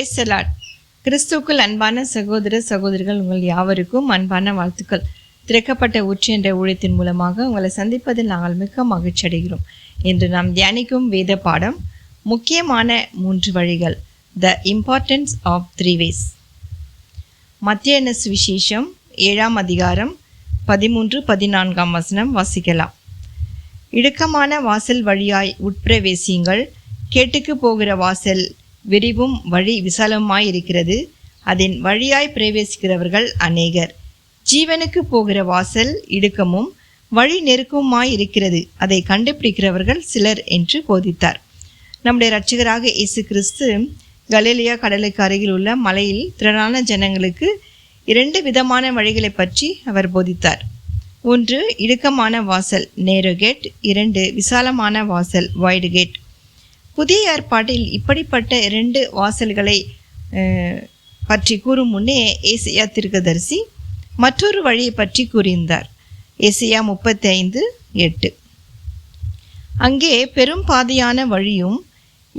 பிரைசலாட் கிறிஸ்துக்குள் அன்பான சகோதர சகோதரிகள் உங்கள் யாவருக்கும் அன்பான வாழ்த்துக்கள். திறக்கப்பட்ட ஊற்று என்ற ஊழியத்தின் மூலமாக உங்களை சந்திப்பதில் நாங்கள் மிக மகிழ்ச்சி அடைகிறோம். இன்று நாம் தியானிக்கும் வேத பாடம் முக்கியமான மூன்று வழிகள் the importance of three ways மத்திய சுவிசேஷம் ஏழாம் அதிகாரம் பதிமூன்று பதினான்காம் வசனம் வாசிக்கலாம். இடுக்கமான வாசல் வழியாய் உட்பிரவேசியுங்கள். கேட்டுக்கு போகிற வாசல் விரிவும் வழி விசாலமாய் இருக்கிறது அதன் வழியாய் பிரவேசிக்கிறவர்கள் அநேகர். ஜீவனுக்கு போகிற வாசல் இடுக்கமும் வழி நெருக்கமாய் இருக்கிறது அதை கண்டுபிடிக்கிறவர்கள் சிலர் என்று போதித்தார். நம்முடைய இரட்சகராக இயேசு கிறிஸ்து கலிலியா கடலுக்கு அருகில் உள்ள மலையில் திரளான ஜனங்களுக்கு இரண்டு விதமான வழிகளை பற்றி அவர் போதித்தார். ஒன்று இடுக்கமான வாசல் நேரு கேட் இரண்டு விசாலமான வாசல் வைடு கேட் புதிய ஏற்பாட்டில் இப்படிப்பட்ட இரண்டு வாசல்களை பற்றி கூறும் முன்னே ஏசியா தீர்க்கதரிசி மற்றொரு வழியை பற்றி கூறியிருந்தார். ஏசியா முப்பத்தி ஐந்து எட்டு. அங்கே பெரும் பாதையான வழியும்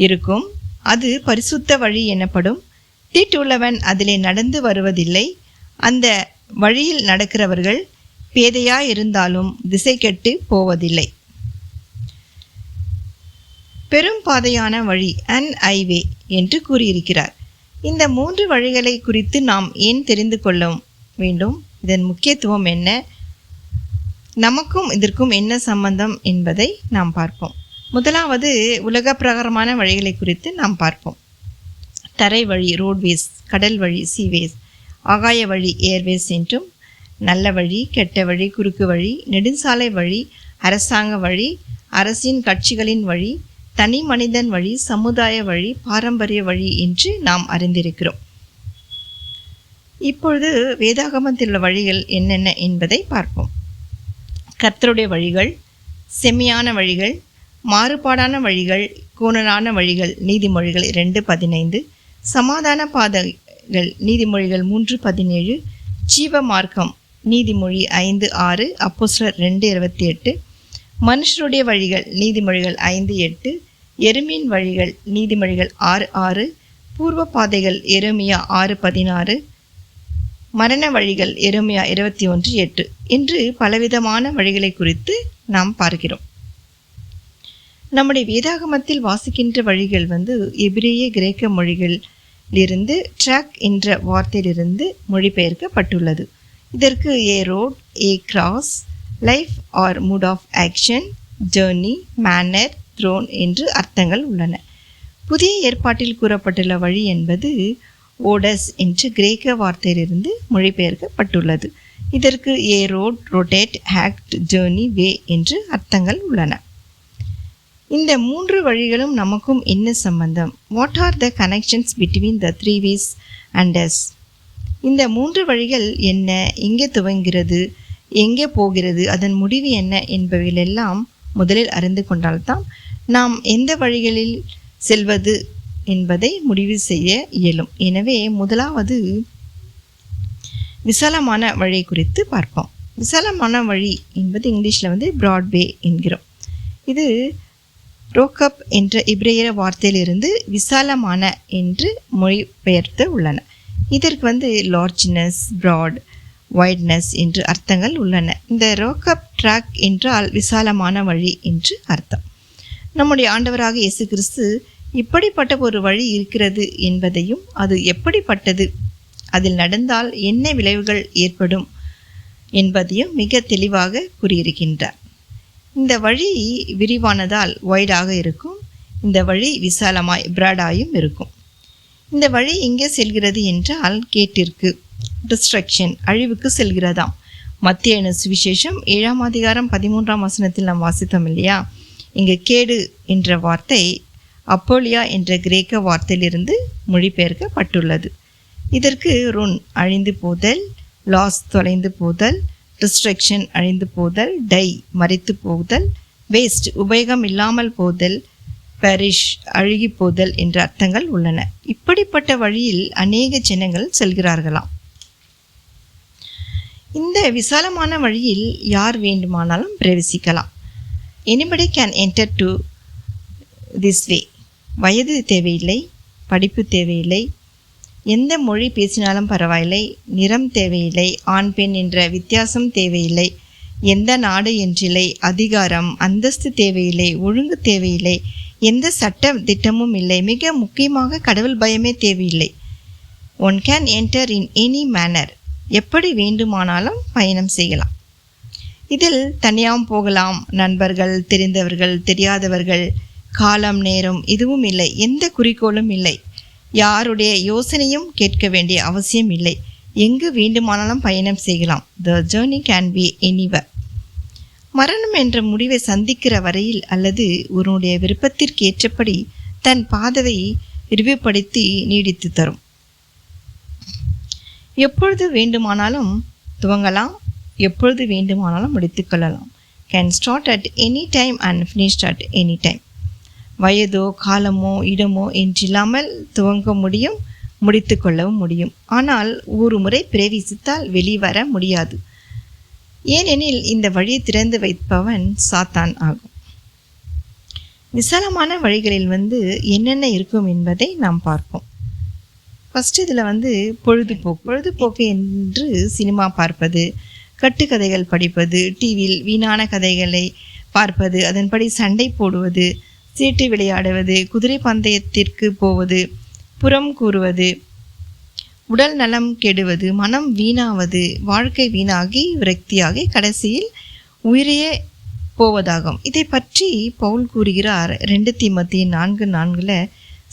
இருக்கும். அது பரிசுத்த வழி எனப்படும். தீட்டுள்ளவன் அதிலே நடந்து வருவதில்லை. அந்த வழியில் நடக்கிறவர்கள் பேதையாய் இருந்தாலும் திசை கெட்டு போவதில்லை. பெரும் பாதையான வழி அன் ஐவே என்று கூறியிருக்கிறார். இந்த மூன்று வழிகளை குறித்து நாம் ஏன் தெரிந்து கொள்ள வேண்டும்? இதன் முக்கியத்துவம் என்ன? நமக்கும் இதற்கும் என்ன சம்பந்தம் என்பதை நாம் பார்ப்போம். முதலாவது உலக பிரகாரமான வழிகளை குறித்து நாம் பார்ப்போம். தரை வழி ரோட்வேஸ் கடல் வழி சீவேஸ் ஆகாய வழி ஏர்வேஸ் என்றும் நல்ல வழி கெட்ட வழி குறுக்கு வழி நெடுஞ்சாலை வழி அரசாங்க வழி அரசின் கட்சிகளின் வழி தனி மனிதன் வழி சமுதாய வழி பாரம்பரிய வழி என்று நாம் அறிந்திருக்கிறோம். இப்பொழுது வேதாகமத்தில் உள்ள வழிகள் என்னென்ன என்பதை பார்ப்போம். கர்த்தருடைய வழிகள் செம்மியான வழிகள் மாறுபாடான வழிகள் கோணலான வழிகள் நீதிமொழிகள் இரண்டு பதினைந்து சமாதான பாதைகள் நீதிமொழிகள் மூன்று பதினேழு ஜீவ மார்க்கம் நீதிமொழி ஐந்து ஆறு அப்போஸ்லர் ரெண்டு இருபத்தி எட்டு மனுஷருடைய வழிகள் நீதிமொழிகள் ஐந்து எட்டு எருமின் வழிகள் நீதிமொழிகள் ஆறு ஆறு பூர்வ பாதைகள் எருமியா ஆறு பதினாறு மரண வழிகள் எருமையா இருபத்தி ஒன்று எட்டு. என்று பலவிதமான வழிகளை குறித்து நாம் பார்க்கிறோம். நம்முடைய வேதாகமத்தில் வாசிக்கின்ற வழிகள் வந்து எபிரேய கிரேக்க மொழிகளிலிருந்து ட்ராக் என்ற வார்த்தையிலிருந்து மொழிபெயர்க்கப்பட்டுள்ளது. இதற்கு a road a cross life or mode of action journey manner throne என்று அர்த்தங்கள் உள்ளன. புதிய ஏற்பாட்டில் கூறப்பட்டுள்ள வழி என்பது ஓடஸ் என்று கிரேக்க வார்த்தையிலிருந்து மொழிபெயர்க்கப்பட்டுள்ளது. இதற்கு a road rotate act journey way என்று அர்த்தங்கள் உள்ளன. இந்த மூன்று வழிகளும் நமக்கும் என்ன சம்பந்தம்? What are the connections between the three ways and us இந்த மூன்று வழிகள் என்ன? எங்கே துவங்கிறது எங்கே போகிறது அதன் முடிவு என்ன என்பவைகளெல்லாம் முதலில் அறிந்து கொண்டால்தான் நாம் எந்த வழிகளில் செல்வது என்பதை முடிவு செய்ய இயலும். எனவே முதலாவது விசாலமான வழி குறித்து பார்ப்போம். விசாலமான வழி என்பது இங்கிலீஷில் வந்து ப்ராட்வே என்கிறோம். இது ரோக்கப் என்ற இப்ரேயர வார்த்தையிலிருந்து விசாலமான என்று மொழிபெயர்த்து உள்ளன. இதற்கு வந்து லார்ஜ்னஸ் ப்ராட் வைட்னஸ் என்று அர்த்தங்கள் உள்ளன. இந்த ரோக்கப் ட்ராக் என்றால் விசாலமான வழி என்று அர்த்தம். நம்முடைய ஆண்டவராக இயேசு கிறிஸ்து இப்படிப்பட்ட ஒரு வழி இருக்கிறது என்பதையும் அது எப்படிப்பட்டது? அதில் நடந்தால் என்ன விளைவுகள் ஏற்படும் என்பதையும் மிக தெளிவாக கூறியிருக்கின்றார். இந்த வழி விரிவானதால் ஒய்டாக இருக்கும். இந்த வழி விசாலமாய் பிராடாயும் இருக்கும். இந்த வழி எங்கே செல்கிறது என்றால் கேட்டிற்கு. டிஸ்ட்ரக்ஷன் அழிவுக்கு செல்கிறதாம். மத்திய சுவிசேஷம் ஏழாம் அதிகாரம் பதிமூன்றாம் வசனத்தில் நாம் வாசித்தோம் இல்லையா? இங்கே கேடு என்ற வார்த்தை அப்போலியா என்ற கிரேக்க வார்த்தையிலிருந்து மொழிபெயர்க்கப்பட்டுள்ளது. இதற்கு ருன் அழிந்து போதல் லாஸ் தொலைந்து போதல் டிஸ்ட்ரக்ஷன் அழிந்து போதல் டை மறைத்து போதல் வேஸ்ட் உபயோகம் இல்லாமல் போதல் பரிஷ் அழுகி போதல் என்ற அர்த்தங்கள் உள்ளன. இப்படிப்பட்ட வழியில் அநேக ஜனங்கள் செல்கிறார்களாம். இந்த விசாலமான வழியில் யார் வேண்டுமானாலும் பிரவேசிக்கலாம். Anybody can enter to this way வயது தேவையில்லை படிப்பு தேவையில்லை எந்த மொழி பேசினாலும் பரவாயில்லை நிறம் தேவையில்லை ஆண் பெண் என்ற வித்தியாசம் தேவையில்லை எந்த நாடு என்றில்லை அதிகாரம் அந்தஸ்து தேவையில்லை ஒழுங்கு தேவையில்லை எந்த சட்ட திட்டமும் இல்லை மிக முக்கியமாக கடவுள் பயமே தேவையில்லை. One can enter in any manner எப்படி வேண்டுமானாலும் பயணம் செய்யலாம். இதில் தனியாகவும் போகலாம். நண்பர்கள் தெரிந்தவர்கள் தெரியாதவர்கள் காலம் நேரம் எதுவும் இல்லை. எந்த குறிக்கோளும் இல்லை. யாருடைய யோசனையும் கேட்க வேண்டிய அவசியம் இல்லை. எங்கு வேண்டுமானாலும் பயணம் செய்யலாம். The journey can be anywhere மரணம் என்ற முடிவை சந்திக்கிற வரையில் அல்லது உன்னுடைய விருப்பத்திற்கு ஏற்றபடி தன் பாதவை விரிவுபடுத்தி நீடித்து தரும். எப்பொழுது வேண்டுமானாலும் துவங்கலாம் எப்பொழுது வேண்டுமானாலும் முடித்துக்கொள்ளலாம் can start at any time and finished at any time வயதோ காலமோ இடமோ என்றில்லாமல் துவங்க முடியும் முடித்து கொள்ளவும் முடியும். ஆனால் ஒரு முறை பிரவேசித்தால் வெளிவர முடியாது. ஏனெனில் இந்த வழியை திறந்து வைப்பவன் சாத்தான் ஆகும். விசாலமான வழிகளில் வந்து என்னென்ன இருக்கும் என்பதை நாம் பார்ப்போம். ஃபஸ்ட்டு இதில் வந்து பொழுதுபோக்கு. பொழுதுபோக்கு என்று சினிமா பார்ப்பது கட்டுக்கதைகள் படிப்பது டிவியில் வீணான கதைகளை பார்ப்பது அதன்படி சண்டை போடுவது சீட்டு விளையாடுவது குதிரை பந்தயத்திற்கு போவது புறம் கூறுவது உடல் நலம் கெடுவது மனம் வீணாவது வாழ்க்கை வீணாகி விரக்தியாகி கடைசியில் உயிரையே போவதாகும். இதை பற்றி பவுல் கூறுகிறார் ரெண்டு தீமத்தி நான்கு நான்கில்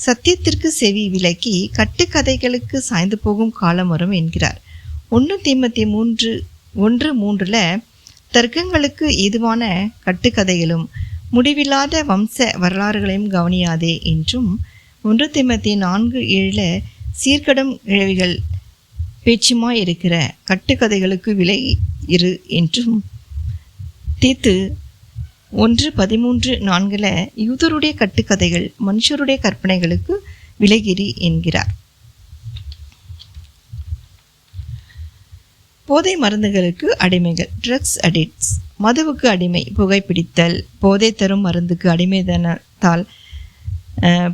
சத்தியத்திற்கு செவி விலக்கி கட்டுக்கதைகளுக்கு சாய்ந்து போகும் காலம் வரும் என்கிறார். ஒன்று தீமத்தி மூன்று ஒன்று மூன்றில் தர்க்கங்களுக்கு ஏதுவான கட்டுக்கதைகளும் முடிவில்லாத வம்ச வரலாறுகளையும் கவனியாதே என்றும் ஒன்று திமத்தி நான்கு ஏழில் சீர்கடும் இழவிகள் பேச்சுமாய் இருக்கிற கட்டுக்கதைகளுக்கு விலை இரு என்றும் தீத்து ஒன்று பதிமூன்று நான்கில் யூதருடைய கட்டுக்கதைகள் மனுஷருடைய கற்பனைகளுக்கு விலகிரி என்கிறார். போதை மருந்துகளுக்கு அடிமைகள் ட்ரக்ஸ் அடிக்ட்ஸ் மதுவுக்கு அடிமை புகைப்பிடித்தல். போதை தரும் மருந்துக்கு அடிமைதனத்தால்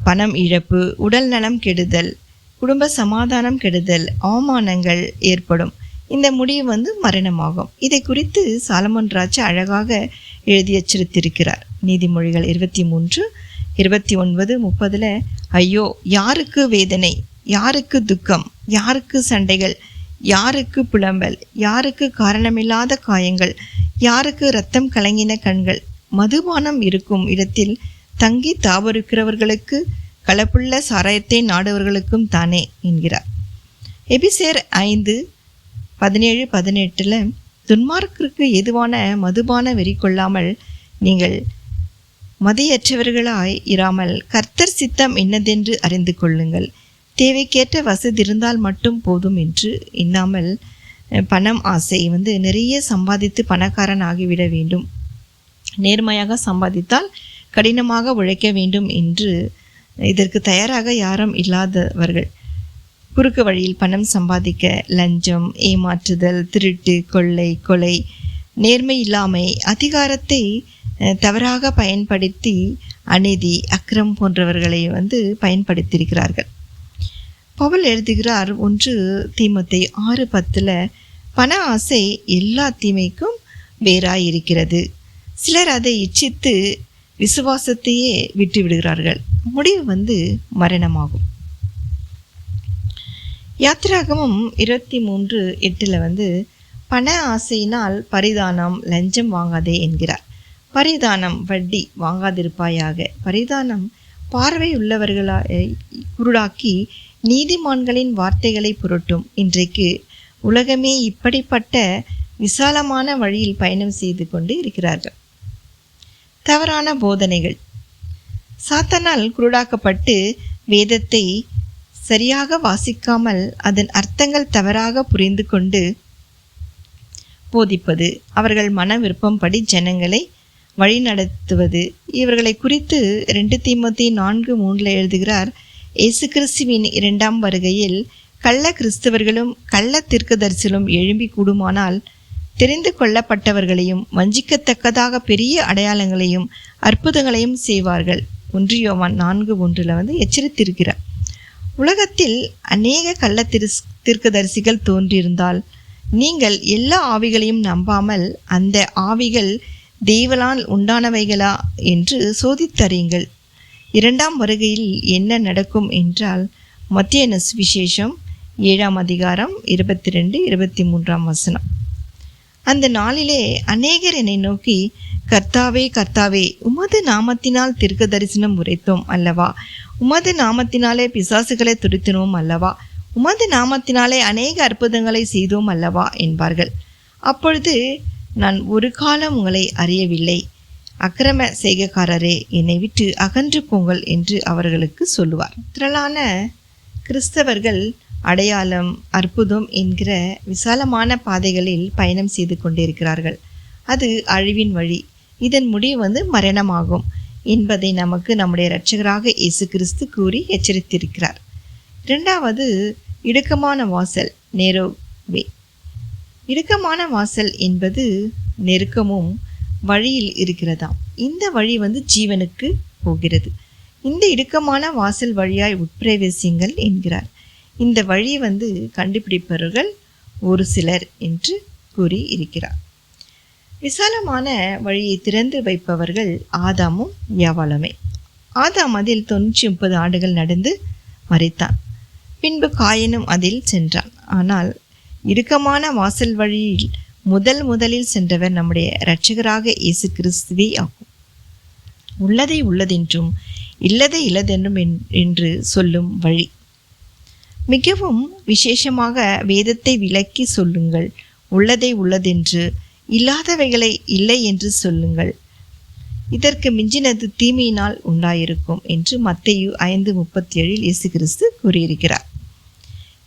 பணம் இழப்பு உடல் நலம் கெடுதல் குடும்ப சமாதானம் கெடுதல் அவமானங்கள் ஏற்படும். இந்த முடிவு வந்து மரணமாகும். இதை குறித்து சாலமன் ராஜா அழகாக எழுதி எச்சரித்திருக்கிறார் நீதிமொழிகள் இருபத்தி மூன்று இருபத்தி ஒன்பது முப்பதில் ஐயோ யாருக்கு வேதனை? யாருக்கு துக்கம்? யாருக்கு சண்டைகள்? யாருக்கு புலம்பல்? யாருக்கு காரணமில்லாத காயங்கள்? யாருக்கு ரத்தம் கலங்கின கண்கள்? மதுபானம் இருக்கும் இடத்தில் தங்கி தாவருக்கிறவர்களுக்கு கலப்புள்ள சாராயத்தை நாடுவர்களுக்கும் தானே என்கிறார். எபிசேர் ஐந்து பதினேழு பதினெட்டில் துன்மார்க்கிற்கு எதுவான மதுபான வெறி கொள்ளாமல் நீங்கள் மதியற்றவர்களாய் இராமல் கர்த்தர் சித்தம் என்னதென்று அறிந்து கொள்ளுங்கள். தேவைக்கேற்ற வசதி இருந்தால் மட்டும் போதும் என்று எண்ணாமல் பணம் ஆசை வந்து நிறைய சம்பாதித்து பணக்காரன் ஆகிவிட வேண்டும். நேர்மையாக சம்பாதித்தால் கடினமாக உழைக்க வேண்டும் என்று இதற்கு தயாராக யாரும் இல்லாதவர்கள். குறுக்கு வழியில் பணம் சம்பாதிக்க லஞ்சம் ஏமாற்றுதல் திருட்டு கொள்ளை கொலை நேர்மை இல்லாமை அதிகாரத்தை தவறாக பயன்படுத்தி அநீதி அக்கிரம் போன்றவர்களை வந்து பயன்படுத்தியிருக்கிறார்கள். பவுல் எழுதுகிறார் ஒன்று தீமத்தை ஆறு பத்தில் பண ஆசை எல்லா தீமைக்கும் வேறாய் இருக்கிறது சிலர் அதை இச்சித்து விசுவாசத்தையே விட்டு விடுகிறார்கள் முடிவு வந்து மரணமாகும். யாத்திராகமும் இருபத்தி மூன்று எட்டில் வந்து பண ஆசையினால் பரிதானம் லஞ்சம் வாங்காதே என்கிறார். பரிதானம் வட்டி வாங்காதிருப்பாயாக. பரிதானம் பார்வை உள்ளவர்களாய் குருடாக்கி நீதிமான்களின் வார்த்தைகளை புரட்டும். இன்றைக்கு உலகமே இப்படிப்பட்ட விசாலமான வழியில் பயணம் செய்து கொண்டு இருக்கிறார்கள். தவறான போதனைகள். சாத்தனால் குருடாக்கப்பட்டு வேதத்தை சரியாக வாசிக்காமல் அதன் அர்த்தங்கள் தவறாக புரிந்து கொண்டு போதிப்பது அவர்கள் மன விருப்பம்படி ஜனங்களை வழிநடத்துவது. இவர்களை குறித்து ரெண்டு தீமத்தி நான்கு மூன்றில் எழுதுகிறார் இயேசு கிறிஸ்துவின் இரண்டாம் வருகையில் கள்ள கிறிஸ்தவர்களும் கள்ள தீர்க்கதரிசிலும் எழும்பி கூடுமானால் தெரிந்து கொள்ளப்பட்டவர்களையும் வஞ்சிக்கத்தக்கதாக பெரிய அடையாளங்களையும் அற்புதங்களையும் செய்வார்கள். ஒன்று யோவான் நான்கு ஒன்றில் வந்து எச்சரித்திருக்கிறார். உலகத்தில் அநேக கள்ள திரு தீர்க்கதரிசிகள் தோன்றியிருந்தால் நீங்கள் எல்லா ஆவிகளையும் நம்பாமல் அந்த ஆவிகள் தெய்வலால் உண்டானவைகளா என்று சோதித்தறியுங்கள். இரண்டாம் வருகையில் என்ன நடக்கும் என்றால் மத்திய விசேஷம் ஏழாம் அதிகாரம் இருபத்தி ரெண்டு இருபத்தி மூன்றாம் வசனம். அந்த நாளிலே அநேகர் என்னை நோக்கி கர்த்தாவே கர்த்தாவே உமது நாமத்தினால் தீர்க்க தரிசனம் உரைத்தோம் அல்லவா? உமது நாமத்தினாலே பிசாசுகளை துடித்தினோம் அல்லவா? உமது நாமத்தினாலே அநேக அற்புதங்களை செய்தோம் அல்லவா? என்பார்கள். அப்பொழுது நான் ஒரு காலம் உங்களை அறியவில்லை. அக்கிரம செய்கக்காரரே என்னை விட்டு அகன்று போங்கள் என்று அவர்களுக்கு சொல்லுவார். திரளான கிறிஸ்தவர்கள் அடையாளம் அற்புதம் என்கிற விசாலமான பாதைகளில் பயணம் செய்து கொண்டிருக்கிறார்கள். அது அழிவின் வழி. இதன் முடிவு வந்து மரணமாகும் என்பதை நமக்கு நம்முடைய இரட்சகராக இயேசு கிறிஸ்து கூறி எச்சரித்திருக்கிறார். இரண்டாவது இடுக்கமான வாசல் நேரோவே. இடுக்கமான வாசல் என்பது நெருக்கமும் வழியில் இருக்கிறதாம். இந்த வழி வந்து ஜீவனுக்கு போகிறது. இந்த இடுக்கமான வாசல் வழியாய் உட்பிரவேசிங்கள் என்கிறார். இந்த வழி வந்து கண்டுபிடிப்பவர்கள் ஒரு சிலர் என்று கூறி இருக்கிறார். விசாலமான வழியை திறந்து வைப்பவர்கள் ஆதாமும் யாவாளமே ஆதாம் அதில் தொண்ணூற்றி முப்பது ஆண்டுகள் நடந்து மறைத்தான். பின்பு காயனும் அதில் சென்றான். ஆனால் இறுக்கமான வாசல் வழியில் முதல் முதலில் சென்றவர் நம்முடைய இரட்சகராக இயேசு கிறிஸ்துவே ஆகும். உள்ளதை உள்ளதென்றும் இல்லதை இல்லதென்றும் என்று சொல்லும் வழி. மிகவும் விசேஷமாக வேதத்தை விளக்கி சொல்லுங்கள் உள்ளதை உள்ளதென்று இல்லாதவைகளை இல்லை என்று சொல்லுங்கள். இதற்கு மிஞ்சினது தீமையினால் உண்டாயிருக்கும் என்று மத்தையு ஐந்து முப்பத்தி ஏழில் இயேசு கிறிஸ்து கூறியிருக்கிறார்.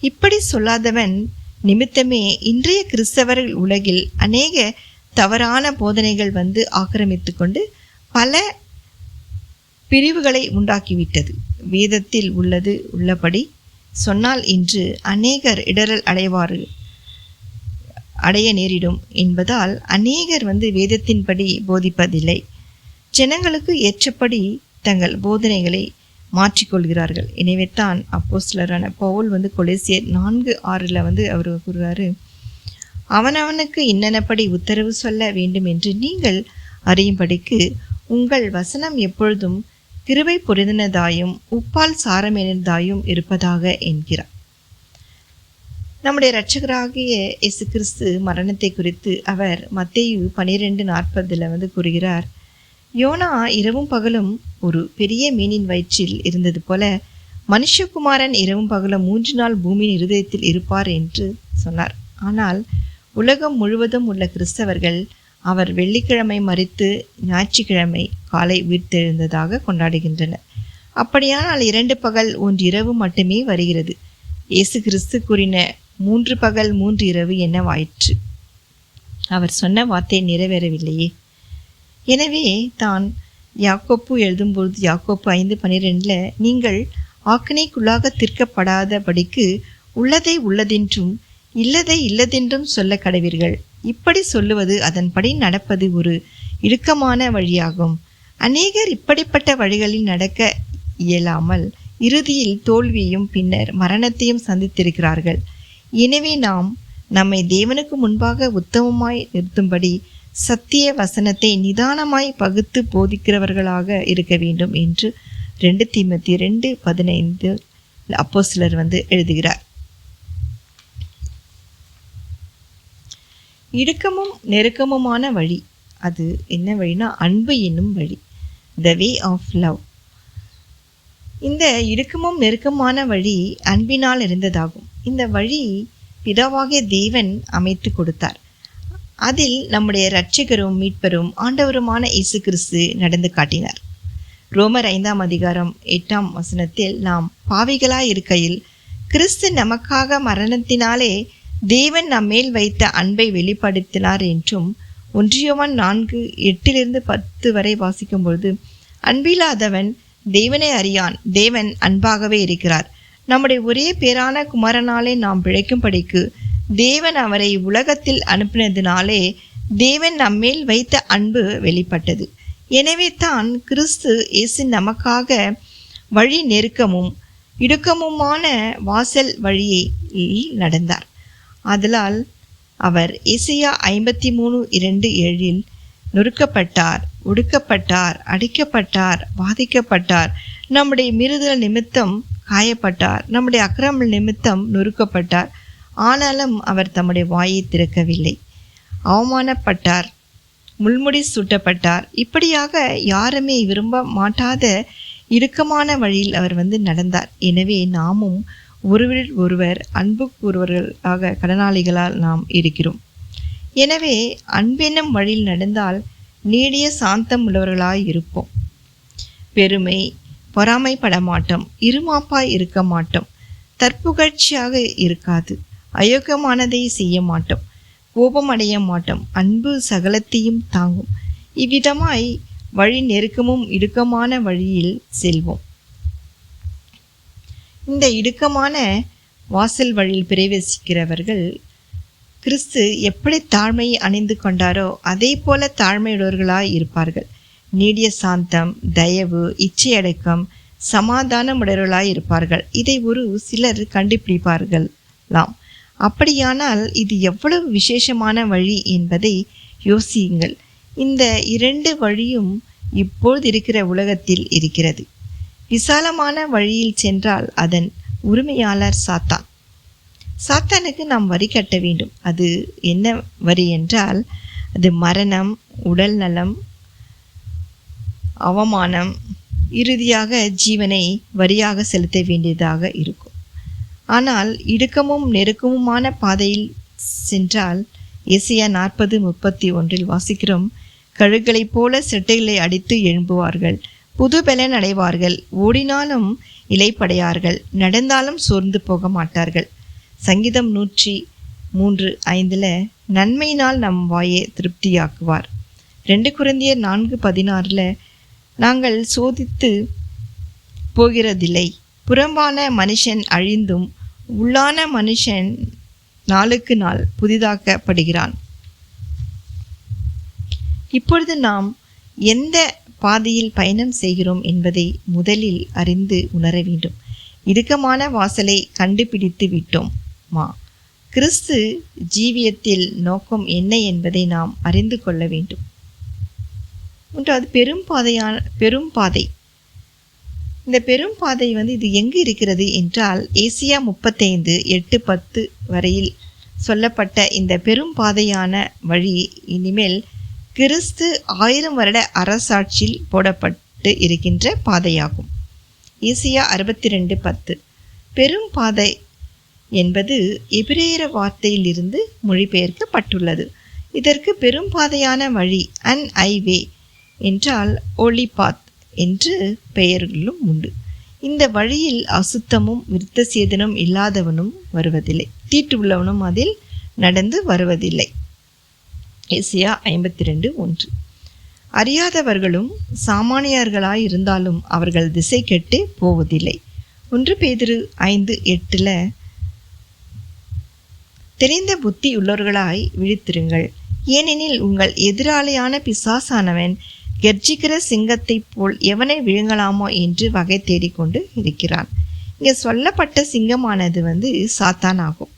இப்படி சொல்லாதவன் நிமித்தமே இன்றைய கிறிஸ்தவர்கள் உலகில் அநேக தவறான போதனைகள் வந்து ஆக்கிரமித்து கொண்டு பல பிரிவுகளை உண்டாக்கிவிட்டது. வேதத்தில் உள்ளது உள்ளபடி சொன்னால் இன்று அநேகர் இடரல் அடைவார்கள். அடைய நேரிடும் என்பதால் அநேகர் வந்து வேதத்தின்படி போதிப்பதில்லை. ஜனங்களுக்கு ஏற்றபடி தங்கள் போதனைகளை மாற்றிக்கொள்கிறார்கள். எனவே தான் அப்போ சிலரான பவுல் வந்து கொலேசியர் நான்கு ஆறில் வந்து அவர் கூறுகிறாரு அவனவனுக்கு இன்னெனப்படி உத்தரவு சொல்ல வேண்டும் என்று நீங்கள் அறியும்படிக்கு உங்கள் வசனம் எப்பொழுதும் கிருவை புரிந்தனதாயும் உப்பால் சாரமேனதாயும் இருப்பதாக என்கிறார். நம்முடைய இரட்சகராகிய இயேசு கிறிஸ்து மரணத்தை குறித்து அவர் மத்தேயு பனிரெண்டு நாற்பதில் வந்து கூறுகிறார் யோனா இரவும் பகலும் ஒரு பெரிய மீனின் வயிற்றில் இருந்தது போல மனுஷகுமாரன் இரவும் பகலும் மூன்று நாள் பூமியின் இருதயத்தில் இருப்பார் என்று சொன்னார். ஆனால் உலகம் முழுவதும் உள்ள கிறிஸ்தவர்கள் அவர் வெள்ளிக்கிழமை மறித்து ஞாயிற்றுக்கிழமை காலை உயிர்த்தெழுந்ததாக கொண்டாடுகின்றனர். அப்படியானால் இரண்டு பகல் ஒன்று இரவு மட்டுமே வருகிறது. இயேசு கிறிஸ்து கூறின மூன்று பகல் மூன்று இரவு என்னவாயிற்று? அவர் சொன்ன வார்த்தை நிறைவேறவில்லையே. எனவே தான் யாக்கோப்பு எழுதும்போது யாக்கோப்பு ஐந்து பனிரெண்டில் நீங்கள் ஆக்கினைக்குள்ளாக திற்கப்படாதபடிக்கு உள்ளதை உள்ளதென்றும் இல்லதை இல்லதென்றும் சொல்ல கடவீர்கள். இப்படி சொல்லுவது அதன்படி நடப்பது ஒரு இறுக்கமான வழியாகும். அநேகர் இப்படிப்பட்ட வழிகளில் நடக்க இயலாமல் இறுதியில் தோல்வியும் பின்னர் மரணத்தையும் சந்தித்திருக்கிறார்கள். எனவே நாம் நம்மை தேவனுக்கு முன்பாக உத்தமமாய் நிறுத்தும்படி சத்திய வசனத்தை நிதானமாய் பகுத்து போதிக்கிறவர்களாக இருக்க வேண்டும் என்று ரெண்டு தீமத்தி ரெண்டு பதினைந்து அப்போ சிலர் வந்து எழுதுகிறார். இடுக்கமும் நெருக்கமுமான வழி. அது என்ன வழினா அன்பு என்னும் வழி. த வே ஆஃப் லவ் இந்த இடுக்கமும் நெருக்கமான வழி அன்பினால் இருந்ததாகும். இந்த வழி பிதாவாகிய தேவன் அமைத்து கொடுத்தார். அதில் நம்முடைய இரட்சகரும் மீட்பரும் ஆண்டவருமான இயேசு கிறிஸ்து நடந்து காட்டினார். ரோமர் ஐந்தாம் அதிகாரம் எட்டாம் வசனத்தில் நாம் பாவிகளாய் இருக்கையில் கிறிஸ்து நமக்காக மரணத்தினாலே தேவன் நம்மேல் வைத்த அன்பை வெளிப்படுத்தினார் என்றும் ஒன்றியவன் நான்கு எட்டிலிருந்து பத்து வரை வாசிக்கும் பொழுது அன்பில்லாதவன் தேவனை அறியான் தேவன் அன்பாகவே இருக்கிறார். நம்முடைய ஒரே பேரான குமரனாலே நாம் பிழைக்கும்படிக்கு தேவன் அவரை உலகத்தில் அனுப்பினதினாலே தேவன் நம்மேல் வைத்த அன்பு வெளிப்பட்டது. எனவே தான் கிறிஸ்து இயேசு நமக்காக வழி நெருக்கமும் இடுக்கமுமான வாசல் வழியில் நடந்தார். அதலால் அவர் இசையா ஐம்பத்தி மூணு இரண்டு ஏழில் நொறுக்கப்பட்டார் ஒடுக்கப்பட்டார் அடிக்கப்பட்டார் பாதிக்கப்பட்டார் நம்முடைய மிருதல் நிமித்தம் காயப்பட்டார். நம்முடைய அக்கிரம நிமித்தம் நொறுக்கப்பட்டார். ஆனாலும் அவர் தம்முடைய வாயை திறக்கவில்லை. அவமானப்பட்டார். முள்முடி சூட்டப்பட்டார். இப்படியாக யாருமே விரும்ப மாட்டாத இறுக்கமான வழியில் அவர் வந்து நடந்தார். எனவே நாமும் ஒருவர் ஒருவர் அன்பு கூறுவர்களாக கடனாளிகளால் நாம் இருக்கிறோம். எனவே அன்பெனும் வழியில் நடந்தால் நீடிய சாந்தம் உள்ளவர்களாய் இருப்போம். பெருமை பொறாமைப்பட மாட்டோம் இருமாப்பாய் இருக்க மாட்டோம் தற்புகழ்ச்சியாக இருக்காது அயோக்கியமானதை செய்ய மாட்டோம் கோபம் அடைய மாட்டோம் அன்பு சகலத்தையும் தாங்கும். இவ்விதமாய் வழி நெருக்கமும் இடுக்கமான வழியில் செல்வோம். இந்த இடுக்கமான வாசல் வழியில் பிரவேசிக்கிறவர்கள் கிறிஸ்து எப்படி தாழ்மையை அணிந்து கொண்டாரோ அதே போல தாழ்மையுடையவர்களாய் இருப்பார்கள். நீடிய சாந்தம் தயவு இச்சையடக்கம் சமாதானமுடையவர்களாய் இருப்பார்கள் இதை ஒரு சிலர் கண்டுபிடிப்பார்களாம். அப்படியானால் இது எவ்வளவு விசேஷமான வழி என்பதை யோசியுங்கள். இந்த இரண்டு வழியும் இப்பொழுது இருக்கிற உலகத்தில் இருக்கிறது. விசாலமான வழியில் சென்றால் அதன் உரிமையாளர் சாத்தான். சாத்தானுக்கு நாம் வரி கட்ட வேண்டும். அது என்ன வரி என்றால் அது மரணம் உடல் நலம் அவமானம் இறுதியாக ஜீவனை வரியாக செலுத்த வேண்டியதாக இருக்கும். ஆனால் இடுக்கமும் நெருக்கமுமான பாதையில் சென்றால் இசையா நாற்பது முப்பத்தி ஒன்றில் வாசிக்கிறோம் கழுகளைப் போல செட்டைகளை அடித்து எழும்புவார்கள் புது பலன் அடைவார்கள் ஓடினாலும் இலைப்படையார்கள் நடந்தாலும் சோர்ந்து போக மாட்டார்கள். சங்கீதம் நூற்றி மூன்று ஐந்தில் நன்மையினால் நம் வாயை திருப்தியாக்குவார். ரெண்டு குழந்தையர் நான்கு பதினாறில் நாங்கள் சோதித்து போகிறதில்லை. புறம்பான மனுஷன் அழிந்தும் உள்ளான மனுஷன் நாளுக்கு நாள் புதிதாக்கப்படுகிறான். இப்பொழுது நாம் எந்த பாதையில் பயணம் செய்கிறோம் என்பதை முதலில் அறிந்து உணர வேண்டும். இடுக்கமான வாசலை கண்டுபிடித்து விட்டோம் மா. கிறிஸ்து ஜீவியத்தில் நோக்கம் என்ன என்பதை நாம் அறிந்து கொள்ள வேண்டும். மூன்றாவது பெரும் பாதையான பெரும் பாதை. இந்த பெரும் பாதை வந்து இது எங்கு இருக்கிறது என்றால் ஏசியா முப்பத்தைந்து எட்டு பத்து வரையில் சொல்லப்பட்ட இந்த பெரும் பாதையான வழி இனிமேல் கிறிஸ்து ஆயிரம் வருட அரசாட்சியில் போடப்பட்டு இருக்கின்ற பாதையாகும். ஈசியா அறுபத்தி ரெண்டு பத்து. பெரும் பாதை என்பது எபிரேயர வார்த்தையிலிருந்து மொழிபெயர்க்கப்பட்டுள்ளது. இதற்கு பெரும் பாதையான வழி அன் ஐவே என்றால் ஒளிபாத் என்று பெயர்களும் உண்டு. இந்த வழியில் அசுத்தமும் விருத்த சேதனம் இல்லாதவனும் வருவதில்லை. தீட்டு உள்ளவனும் அதில் நடந்து வருவதில்லை. ஏசியா ஐம்பத்தி ரெண்டு ஒன்று. அறியாதவர்களும் சாமானியர்களாய் இருந்தாலும் அவர்கள் திசை கெட்டு போவதில்லை. ஒன்று பேதிரு ஐந்து எட்டில் தெரிந்த புத்தி உள்ளவர்களாய் விழித்திருங்கள். ஏனெனில் உங்கள் எதிராளியான பிசாசானவன் கர்ஜிக்கிற சிங்கத்தைப் போல் எவனை விழுங்கலாமோ என்று வகை தேடிக்கொண்டு இருக்கிறான். இங்கே சொல்லப்பட்ட சிங்கமானது வந்து சாத்தான் ஆகும்.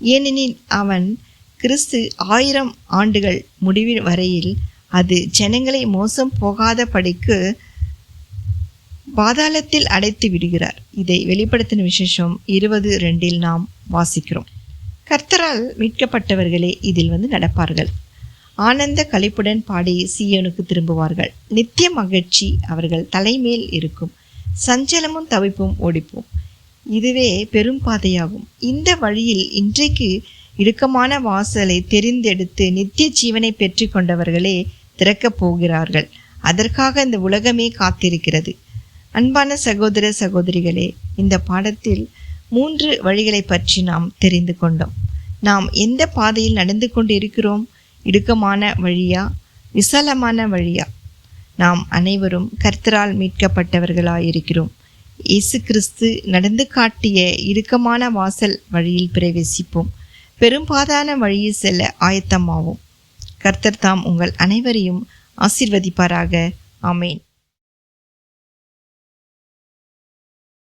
ஏனெனில் அவன் கிறிஸ்து ஆயிரம் ஆண்டுகள் முடிவில் வரையில் அது ஜனங்களை மோசம் போகாத படிக்கு பாதாளத்தில் அடைத்து விடுகிறார். இதை வெளிப்படுத்தின விசேஷம் இருபது ரெண்டில் நாம் வாசிக்கிறோம். கர்த்தரால் மீட்கப்பட்டவர்களே இதில் வந்து நடப்பார்கள். ஆனந்த கழிப்புடன் பாடி சீயனுக்கு திரும்புவார்கள். நித்திய மகிழ்ச்சி அவர்கள் தலைமேல் இருக்கும். சஞ்சலமும் தவிப்பும் ஓடிப்போம். இதுவே பெரும் பாதையாகும். இந்த வழியில் இன்றைக்கு இடுக்கமான வாசலை தெரிந்தெடுத்து நித்திய ஜீவனை பெற்று கொண்டவர்களே திறக்கப் போகிறார்கள். அதற்காக இந்த உலகமே காத்திருக்கிறது. அன்பான சகோதர சகோதரிகளே இந்த பாடத்தில் மூன்று வழிகளை பற்றி நாம் தெரிந்து கொண்டோம். நாம் எந்த பாதையில் நடந்து கொண்டு இருக்கிறோம் இடுக்கமான வழியா விசாலமான வழியா நாம் அனைவரும் கர்த்தரால் மீட்கப்பட்டவர்களாயிருக்கிறோம். இயேசு கிறிஸ்து நடந்து காட்டிய இடுக்கமான வாசல் வழியில் பிரவேசிப்போம். பெரும்பாதான வழியில் செல்ல ஆயத்தமாவோம். கர்த்தர் தாம் உங்கள் அனைவரையும் ஆசிர்வதிப்பாராக. ஆமேன்.